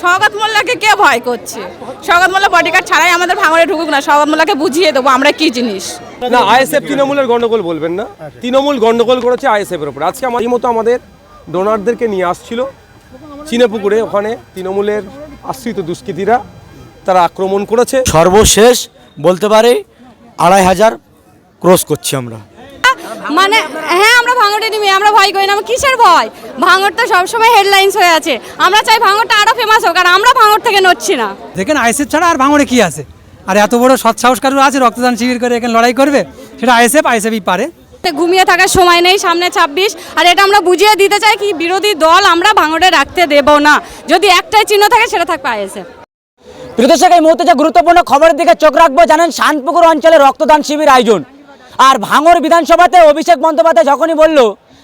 স্বাগত মোল্লাকে কে ভয় করছে? স্বাগত মোল্লা বডিগার্ড ছাড়াই আমাদের ভাঙড়ে ঢুকুক না স্বাগত মোল্লাকে বুঝিয়ে দেবো আমরা কি জিনিস। না আইএসএফ তৃণমূলের গন্ডগোল বলবেন না। তৃণমূল গন্ডগোল করেছে আইএসএফ এর উপর। আজকে আমার এই মতো আমাদের ডোনারদেরকে নিয়ে আসছিল চিনেপুকুরে। ওখানে তৃণমূলের আশ্রিত দুষ্কৃতীরা তারা আক্রমণ করেছে। সর্বশেষ বলতে পারি আড়াই হাজার ক্রস করছি আমরা। মানে হ্যাঁ আমরা ভাঙড়ে নিবি আমরা ভয় করি না আমরা কিসের ভয়? ভাঙড় তো সবসময় হেডলাইন্স হয়ে আছে। আমরা চাই ভাঙড়টা আরও ফেমাস হোক আর আমরা ভাঙড় থেকে নড়ছি না। দেখেন আইএসএফ ছাড়া আর ভাঙড়ে কি আছে? আর এত বড় সৎ সৎসাহসকারও আছে রক্তদান শিবির করে এখানে লড়াই করবে? সেটা আইএসএফ আইএসএফই পারে। ঘুমিয়ে থাকার সময় নেই সামনে ছাব্বিশ। আর এটা আমরা বুঝিয়ে দিতে চাই কি বিরোধী দল আমরা ভাঙড়ে রাখতে দেব না। যদি একটাই চিহ্ন থাকে সেটা থাকবে আইএসএফ প্রিয় দর্শক এই মুহূর্তে যে গুরুত্বপূর্ণ খবরের দিকে চোখ রাখব জানেন শান্তপুকুর অঞ্চলে রক্তদান শিবির আয়োজন। আর ভাঙর বিধানসভাতে অভিষেক বন্দ্যোপাধ্যায় যখনই বলল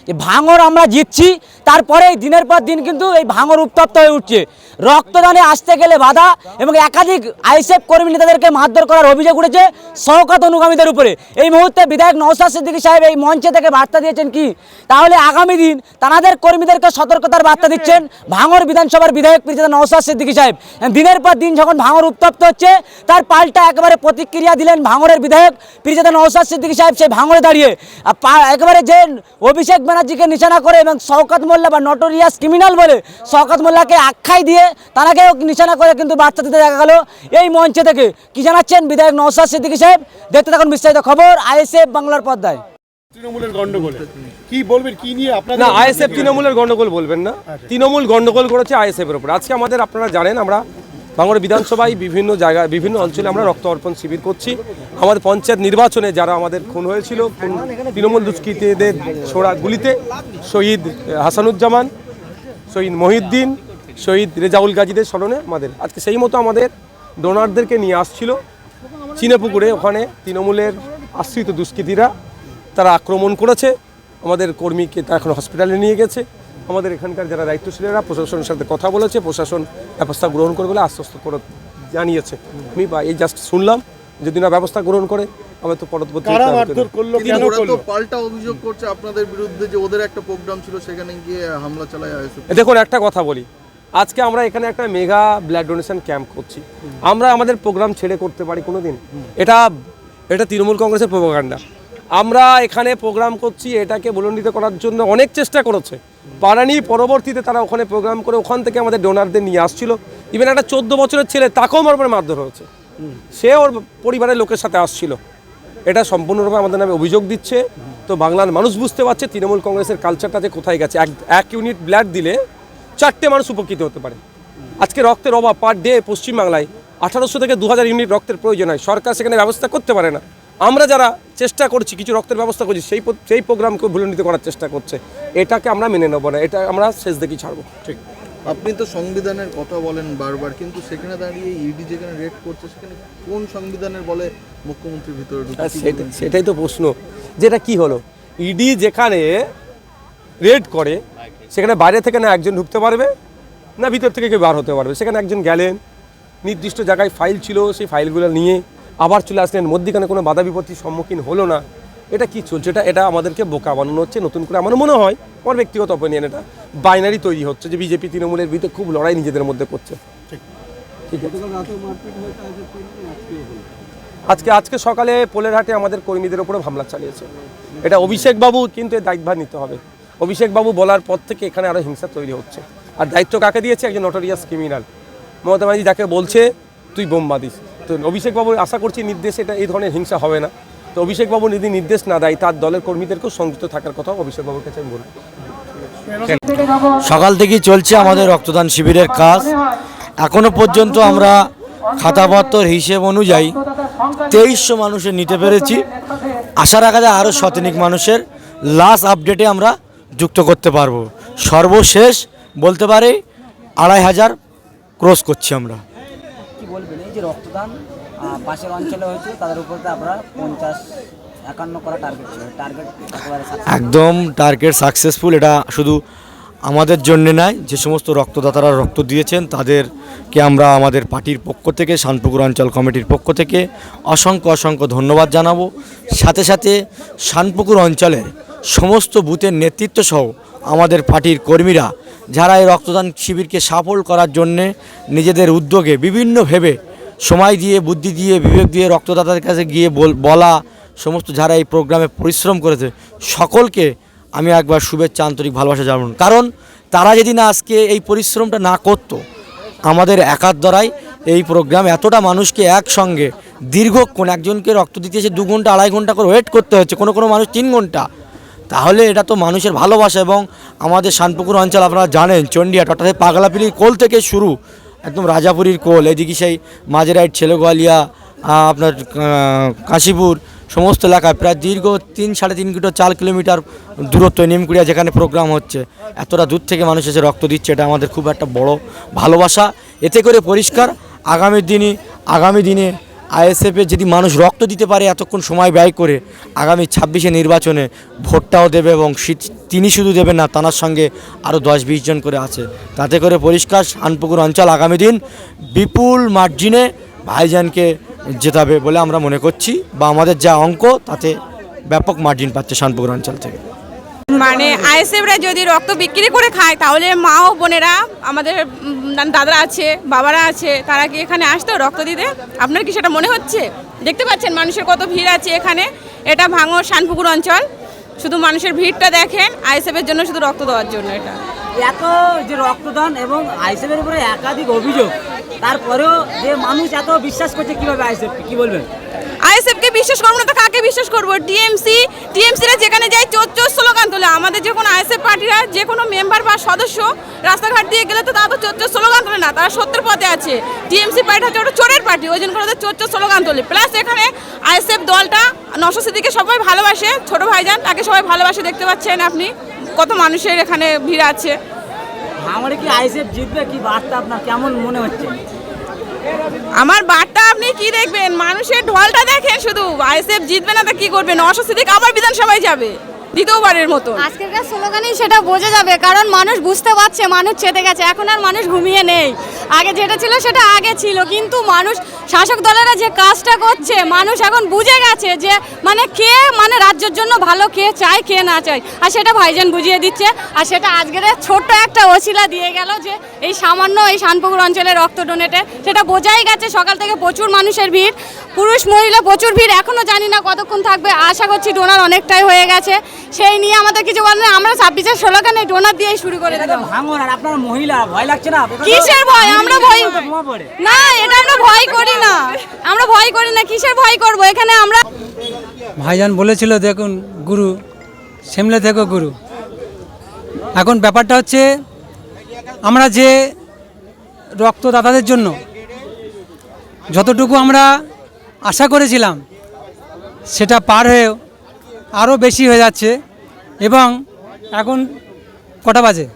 যে ভাঙর আমরা জিতছি তারপরে দিনের পর দিন কিন্তু এই ভাঙর উত্তপ্ত হয়ে উঠছে। রক্তদানে আসতে গেলে বাধা এবং একাধিক আইসেফ কর্মী নেতাদেরকে মারধর করার অভিযোগ উঠেছে শওকত অনুগামীদের উপরে। এই মুহূর্তে বিধায়ক নৌসাদ সিদ্দিকী সাহেব এই মঞ্চে থেকে বার্তা দিয়েছেন কি? তাহলে আগামী দিন তাদের কর্মীদেরকে সতর্কতার বার্তা দিচ্ছেন ভাঙর বিধানসভার বিধায়ক পরিচালক নৌসাদ সিদ্দিকী সাহেব। দিনের পর দিন যখন ভাঙর উত্তপ্ত হচ্ছে, তার পাল্টা একেবারে প্রতিক্রিয়া দিলেন ভাঙরের বিধায়ক পরিচালক নৌসাদ সিদ্দিকী সাহেব সেই ভাঙরে দাঁড়িয়ে। একেবারে যে অভিষেক ব্যানার্জিকে নিশানা করে এবং শওকত মোল্লা বা নটোরিয়াস ক্রিমিনাল বলে শওকত মোল্লাকে আখ্যাই দিয়ে তারাকেও নিশানা করে কিন্তু বার্তা দিতে দেখা গেল। এই মঞ্চে থেকে কি জানাচ্ছেন বিধায়ক নওশাদ সিদ্দিকী সাহেব? দেখতে থাকুন বিস্তারিত খবর আইএসএফ বাংলার পর্দায়। তৃণমূলের গন্ডগোলে কি বলবেন? কি নিয়ে আপনাদের না আইএসএফ তৃণমূলের গন্ডগোল বলবেন না। তৃণমূল গন্ডগোল করেছে আইএসএফ এর উপর। আজকে আমাদের আপনারা জানেন আমরা বাংলার বিধানসভায় বিভিন্ন জায়গায় বিভিন্ন অঞ্চলে আমরা রক্ত অর্পণ শিবির করছি। আমাদের পঞ্চায়েত নির্বাচনে যারা আমাদের খুন হয়েছিল তৃণমূল দুষ্কৃতীদের ছোড়া গুলিতে শহীদ হাসানুজ্জামান, শহীদ মহিউদ্দিন, শহীদ রেজাউল গাজীদের স্মরণে আমাদের, আজকে সেই মতো আমাদের ডোনারদেরকে নিয়ে আসছিল। চিনেপুকুরে ওখানে তৃণমূলের আশ্রিত দুষ্কৃতীরা তারা আক্রমণ করেছে। আমাদের কর্মীকে তা এখন হসপিটালে নিয়ে গেছে। আমাদের এখানকার যারা দায়িত্বশীলেরা প্রশাসনের সাথে কথা বলেছে প্রশাসন ব্যবস্থা গ্রহণ করে বলে আশ্বস্ত করে জানিয়েছে। আমি বা এই জাস্ট শুনলাম যদি না ব্যবস্থা গ্রহণ করে আমি তো পরবর্তী পাল্টা অভিযোগ করছে আপনাদের বিরুদ্ধে যে ওদের একটা প্রোগ্রাম ছিল সেখানে গিয়ে হামলা চালায় দেখুন একটা কথা বলি। আজকে আমরা এখানে একটা মেগা ব্লাড ডোনেশন ক্যাম্প করছি। আমরা আমাদের প্রোগ্রাম ছেড়ে করতে পারি কোনো দিন এটা এটা তৃণমূল কংগ্রেসের প্রোপাগান্ডা আমরা এখানে প্রোগ্রাম করছি এটাকে বুলন্ডিত করার জন্য অনেক চেষ্টা করেছে। পারানি পরবর্তীতে তারা ওখানে প্রোগ্রাম করে ওখান থেকে আমাদের ডোনারদের নিয়ে আসছিল। ইভেন একটা চোদ্দ বছরের ছেলে, তাকেও আমার উপরে মারধর হয়েছে। সে ওর পরিবারের লোকের সাথে আসছিল। এটা সম্পূর্ণরূপে আমাদের নামে অভিযোগ দিচ্ছে। তো বাংলার মানুষ বুঝতে পারছে, তৃণমূল কংগ্রেসের কালচারটা যে কোথায় গেছে। এক এক ইউনিট ব্লাড দিলে চারটে মানুষ উপকৃত হতে পারে। আজকে রক্তের অভাব পার ডে পশ্চিমবাংলায়। আঠারোশো থেকে দু হাজার ইউনিট রক্তের প্রয়োজন হয়। সরকার সেখানে ব্যবস্থা করতে পারে না। আমরা যারা চেষ্টা করছি কিছু রক্তের ব্যবস্থা করছি সেই সেই প্রোগ্রামকে ভুলন্ডিত করার চেষ্টা করছে। এটাকে আমরা মেনে নেব না এটা আমরা শেষ দেখি ছাড়বো। ঠিক। আপনি তো সংবিধানের কথা বলেন বারবার কিন্তু সেখানে দাঁড়িয়ে ইডি যেখানে রেড করছে সেখানে কোন সংবিধানের বলে মুখ্যমন্ত্রীর ভিতরে সেটা- সেটাই তো প্রশ্ন। যেটা কি হলো? ইডি যেখানে রেড করে সেখানে বাইরে থেকে না একজন ঢুকতে পারবে না ভিতর থেকে কেউ বার হতে পারবে। সেখানে একজন গেলেন নির্দিষ্ট জায়গায় ফাইল ছিল সেই ফাইলগুলো নিয়ে আবার চলে আসলেন। মধ্যিখানে কোনো বাধা বিপত্তির সম্মুখীন হলো না। এটা কি চলছে? এটা এটা আমাদেরকে বোকা বানানো হচ্ছে নতুন করে আমার মনে হয়। আমার ব্যক্তিগত অপিনিয়ন এটা। বাইনারি তৈরি হচ্ছে যে বিজেপি তৃণমূলের বিরুদ্ধে খুব লড়াই নিজেদের মধ্যে করছে। ঠিক। আছে। আজকে আজকে সকালে পোলেরহাটে আমাদের কর্মীদের উপরে হামলা চালিয়েছে। এটা অভিষেক বাবু কিন্তু এর দায়িত্বভার নিতে হবে। অভিষেক বাবু বলার পর থেকে এখানে আরও হিংসা তৈরি হচ্ছে। আর দায়িত্ব কাকে দিয়েছে? একজন নটোরিয়াস ক্রিমিনাল মমতা ব্যানার্জি যাকে বলছে তুই বোম বাঁধিস। তো অভিষেকবাবু আশা করছি নির্দেশে এটা এই ধরনের হিংসা হবে না। তো অভিষেকবাবু যদি নির্দেশ না দেয়, তার দলের কর্মীদেরকেও সংযুক্ত থাকার কথা অভিষেক বাবুর কাছে আমি বলব। সকাল থেকেই চলছে আমাদের রক্তদান শিবিরের কাজ। এখনও পর্যন্ত আমরা খাতাপত্তর হিসেব অনুযায়ী তেইশশো মানুষের নিতে পেরেছি। আশা রাখা যায় আরও শতাধিক মানুষের লাস্ট আপডেটে আমরা যুক্ত করতে পারব। সর্বশেষ বলতে পারি আড়াই হাজার ক্রস করছি আমরা। যে রক্তদান পাশের অঞ্চলে হয়েছিল তাদের উপর আপনারা পঞ্চাশ একান্ন করা টার্গেট ছিল। টার্গেট একদম টার্গেট সাকসেসফুল এটা শুধু আমাদের জন্যে নয় যে সমস্ত রক্তদাতারা রক্ত দিয়েছেন, তাদেরকে আমরা আমাদের পার্টির পক্ষ থেকে, শানপুকুর অঞ্চল কমিটির পক্ষ থেকে অসংখ্য অসংখ্য ধন্যবাদ জানাব। সাথে সাথে শানপুকুর অঞ্চলের সমস্ত বুথের নেতৃত্ব সহ আমাদের পার্টির কর্মীরা, যারা এই রক্তদান শিবিরকে সফল করার জন্যে নিজেদের উদ্যোগে বিভিন্ন ভেবে সময় দিয়ে, বুদ্ধি দিয়ে, বিবেক দিয়ে, রক্তদাতাদের কাছে গিয়ে বল- সমস্ত যারা এই প্রোগ্রামে পরিশ্রম করেছে, সকলকে আমি একবার শুভেচ্ছা, আন্তরিক ভালোবাসা জানান কারণ তারা যদি না আজকে এই পরিশ্রমটা না করতো, আমাদের একার দ্বারাই এই প্রোগ্রাম এতটা মানুষকে একসঙ্গে, দীর্ঘক্ষণ একজনকে রক্ত দিতে এসে দু ঘণ্টা, আড়াই ঘণ্টা করে ওয়েট করতে হচ্ছে, কোনো কোনো মানুষ তিন ঘণ্টা। তাহলে এটা তো মানুষের ভালোবাসা এবং আমাদের শানপুকুর অঞ্চল আপনারা জানেন চন্ডিয়াট অর্থাৎ পাগলাপিলি কোল থেকে শুরু। একদম রাজাপুরীর কোল, এদিকে সেই মাঝেরাইট ছেলেগোয়ালিয়া আপনার কাশীপুর, সমস্ত এলাকায় প্রায় দীর্ঘ তিন, সাড়ে তিন কিলো, চার কিলোমিটার দূরত্ব নিমকুড়িয়া যেখানে প্রোগ্রাম হচ্ছে। এতটা দূর থেকে মানুষ এসে রক্ত দিচ্ছে, এটা আমাদের খুব একটা বড় ভালোবাসা। এতে করে পরিষ্কার আগামী দিনই, আগামী দিনে আইএসএফে যদি মানুষ রক্ত দিতে পারে এতক্ষণ সময় ব্যয় করে, আগামী ছাব্বিশে নির্বাচনে ভোটটাও দেবে এবং তিনি শুধু দেবেন না, তার সঙ্গে আরও দশ বিশ জন করে আছে। তাতে করে পরিষ্কার শানপুকুর অঞ্চল আগামী দিন বিপুল মার্জিনে ভাইজানকে জেতাবে বলে আমরা মনে করছি বা আমাদের যা অঙ্ক, তাতে ব্যাপক মার্জিন পাচ্ছে শানপুকুর অঞ্চল থেকে। মানে আইএসএফরা যদি রক্ত বিক্রি করে খায়, তাহলে মা ও বোনেরা আমাদের দাদারা আছে, বাবারা আছে, তারা কি এখানে আসতো রক্ত দিতে? আপনার কি সেটা মনে হচ্ছে? দেখতে পাচ্ছেন মানুষের কত ভিড় আছে এখানে। এটা ভাঙর শানপুকুর অঞ্চল। শুধু মানুষের ভিড়টা দেখেন, আইএসএফের জন্য শুধু রক্ত দেওয়ার জন্য এটা। এত যে রক্তদান এবং আইসেফের উপরে একাধিক অভিযোগ তারপরেও যে মানুষ এত বিশ্বাস করছে, কীভাবে আইসেফ কি? বলবেন? আইএসএফকে বিশ্বাস করব না তো কাকে বিশ্বাস করব? টিএমসি টিএমসিরা যেখানে যায় চোর চোর স্লোগান তোলে। আমাদের যে কোনো আইএসএফ পার্টিরা যে কোনো মেম্বার বা সদস্য রাস্তাঘাট দিয়ে গেলে তো তারা তো চোর চোর স্লোগান তোলে না, তারা সত্যের পথে আছে। টিএমসি পার্টি হচ্ছে ওটা চোরের পার্টি, ওই জন্য করে চোর চোর স্লোগান তোলে। প্লাস এখানে আইএসএফ দলটা নশো সিদ্দিকে সবাই ভালোবাসে, ছোট ভাইজান, তাকে সবাই ভালোবাসে, দেখতে পাচ্ছেন আপনি কত মানুষের এখানে ভিড় আছে। ভাঙড়ে কি আইসেফ জিতবে কি বার্তা আপনার কেমন মনে হচ্ছে? আমার বার্তা আপনি কি দেখবেন? মানুষের ঢলটা দেখেন শুধু। আইএসএফ জিতবে না তা কি করবেন নশো সিদ্দিক আবার বিধানসভায় যাবে দ্বিতীয়বারের মতো। আজকেরকার স্লোগানেই সেটা বোঝা যাবে কারণ মানুষ বুঝতে পারছে মানুষ চেতে গেছে। এখন আর মানুষ ঘুমিয়ে নেই। আগে যেটা ছিল সেটা আগে ছিল কিন্তু মানুষ শাসক দলেরা যে কাজটা করছে মানুষ এখন বুঝে গেছে যে মানে কে মানে রাজ্যের জন্য ভালো কে চায় কে না চায়। আর সেটা ভাইজান বুঝিয়ে দিচ্ছে। আর সেটা আজকের ছোট্ট একটা ওসিলা দিয়ে গেল যে এই সামান্য এই শানপুকুর অঞ্চলে রক্ত ডোনেটে সেটা বোঝাই গেছে সকাল থেকে প্রচুর মানুষের ভিড় পুরুষ মহিলা প্রচুর ভিড় এখনও জানি না কতক্ষণ থাকবে আশা করছি ডোনার অনেকটাই হয়ে গেছে। সেই নিয়ে আমাদের কিছু বলার নেই আমরা ছাব্বিশের ষোলোখানে ডোনার দিয়েই শুরু করে দিলাম। আপনার মহিলা ভয় লাগছে না? কিসের ভয়? আমরা ভয় না এটা আমরা ভয় করি না। আমরা ভয় করি না কিসের ভয় করব? এখানে আমরা ভাইজান বলেছিল দেখুন গুরু সেমলে থেকো গুরু। এখন ব্যাপারটা হচ্ছে আমরা যে রক্তদাতাদের জন্য যতটুকু আমরা আশা করেছিলাম সেটা পার হয়েও আরও বেশি হয়ে যাচ্ছে এবং এখন কটা বাজে?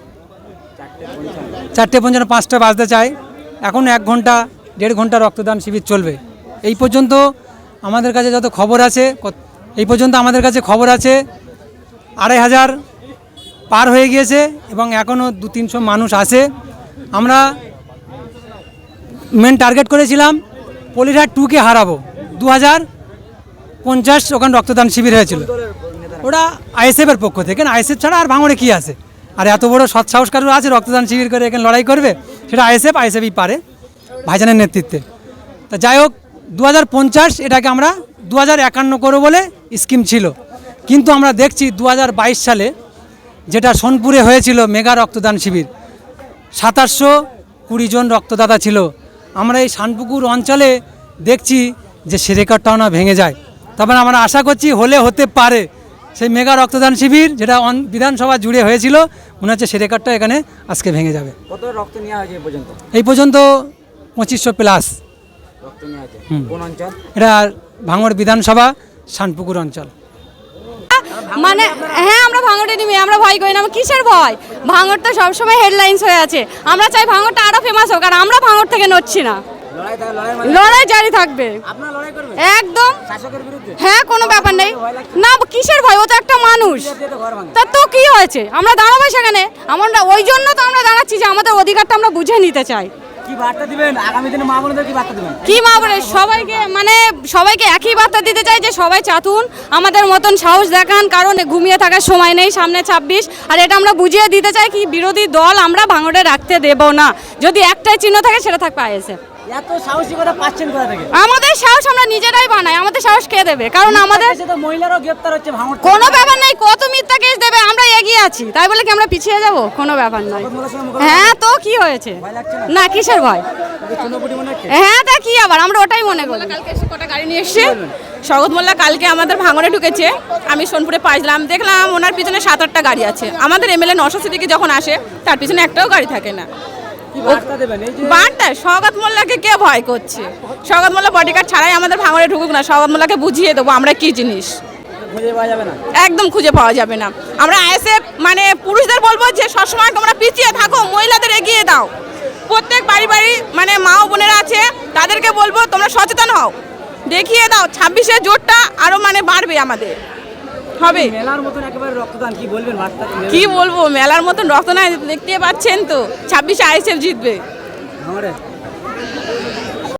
চারটে পঞ্চান্ন পাঁচটা বাজতে চাই এখন এক ঘণ্টা, দেড় ঘণ্টা রক্তদান শিবির চলবে। এই পর্যন্ত আমাদের কাছে যত খবর আছে এই পর্যন্ত আমাদের কাছে খবর আছে, আড়াই হাজার পার হয়ে গিয়েছে এবং এখনও দু তিনশো মানুষ আছে। আমরা মেন টার্গেট করেছিলাম, পলিরহাট টুকে হারাবো। দু হাজার পঞ্চাশ ওখানে রক্তদান শিবির হয়েছিল। ওটা আইএসএফের পক্ষ থেকে আইএসএফ ছাড়া আর ভাঙড়ে কী আছে? আর এত বড় সৎ সাহসকারও আছে? রক্তদান শিবির করে এখানে লড়াই করবে? সেটা আইএসএফ, আইএসএফই পারে ভাইজানের নেতৃত্বে। তা যাই হোক দু হাজার পঞ্চাশ এটাকে আমরা দু হাজার একান্ন বলে স্কিম ছিল। কিন্তু আমরা দেখছি দু হাজার বাইশ সালে যেটা সোনপুরে হয়েছিল মেগা রক্তদান শিবির, সাতাশশো কুড়ি জন রক্তদাতা ছিল। আমরা এই শানপুকুর অঞ্চলে দেখছি যে সে রেকর্ডটাও না ভেঙে যায়। তবে আমরা আশা করছি হলে হতে পারে। সেই মেগা রক্তদান শিবির যেটা অন- বিধানসভা জুড়ে হয়েছিল মনে হচ্ছে সে রেকর্ডটা এখানে আজকে ভেঙে যাবে। কত রক্ত নেওয়া হয়েছে এ পর্যন্ত? এই পর্যন্ত পঁচিশশো প্লাস। রক্ত নেওয়া হয়েছে। কোন অঞ্চল? এটা ভাঙড় বিধানসভা শানপুকুর অঞ্চল। মানে হ্যাঁ আমরা ভাঙড়েরই মেয়ে আমরা ভয় করি না আমরা কিসের ভয়? ভাঙড় তো সবসময় হেডলাইন্স হয়ে আছে। আমরা চাই ভাঙড়টা আরও ফেমাস হোক আর আমরা ভাঙড় থেকে নড়ছি না। লড়াই মানে? লড়াই জারি থাকবে। একদম। হ্যাঁ কোনো ব্যাপার নেই। না কিসের ভয়? ও তো একটা মানুষ। তো তা কি হয়েছে? আমরা দাঁড়াবো সেখানে? আমরা ওই জন্য তো আমরা দাঁড়াচ্ছি যে আমাদের অধিকারটা আমরা বুঝে নিতে চাই। কি মা বলে সবাইকে মানে সবাইকে একই বার্তা দিতে চাই যে সবাই চাতুন। আমাদের মতন সাহস দেখান কারণ ঘুমিয়ে থাকার সময় নেই সামনে ছাব্বিশ। আর এটা আমরা বুঝিয়ে দিতে চাই কি বিরোধী দল আমরা ভাঙড়ে রাখতে দেব না। যদি একটাই চিহ্ন থাকে সেটা থাকবে আইএসএফ। এত সাহসিকতা পাচ্ছেন কোথা থেকে? আমাদের সাহস আমরা নিজেরাই বানাই আমাদের সাহস কে দেবে? কারণ আমাদের তো মহিলারাও গ্রেপ্তার হচ্ছে ভাঙড় কোনো ব্যাপার নাই কত মিথ্যা কেস দেবে আমরা এগিয়ে আছি। তাই বলে কি আমরা পিছিয়ে যাব? কোনো ব্যাপার মোকাবিলা হ্যাঁ তো কি হয়েছে? না? কিসের ভয়? হ্যাঁ তা কি আবার? আমরা ওটাই মনে করি। কালকে এসে কটা গাড়ি নিয়ে এসছে? স্বগত মোল্লা কালকে আমাদের ভাঙড়ে ঢুকেছে। আমি সোনপুরে পাইছিলাম দেখলাম ওনার পিছনে সাত আটটা গাড়ি আছে। আমাদের এমএলএ নশো সিদ্দিকি যখন আসে তার পিছনে একটাও গাড়ি থাকে না। বার্তা স্বগত মোল্লাকে কে ভয় করছে? স্বগত মোল্লা বডিগার্ড ছাড়াই আমাদের ভাঙড়ে ঢুকুক না স্বগত মোল্লাকে বুঝিয়ে দেবো আমরা কি জিনিস। একদম খুঁজে পাওয়া যাবে না। আমরা আইএসএফ মানে পুরুষদের বলব যে সবসময় তোমরা পিছিয়ে থাকো মহিলাদের এগিয়ে দাও। প্রত্যেক বাড়ি বাড়ি মানে মা ও বোনেরা আছে তাদেরকে বলব তোমরা সচেতন হও। দেখিয়ে দাও ছাব্বিশে জোরটা আরও মানে বাড়বে আমাদের। হবে। মেলার মতন একেবারে রক্তদান কি বলবেন কি বলব মেলার মতন রক্ত নাই দেখতে পাচ্ছেন তো। ছাব্বিশে আইএসএফ জিতবে।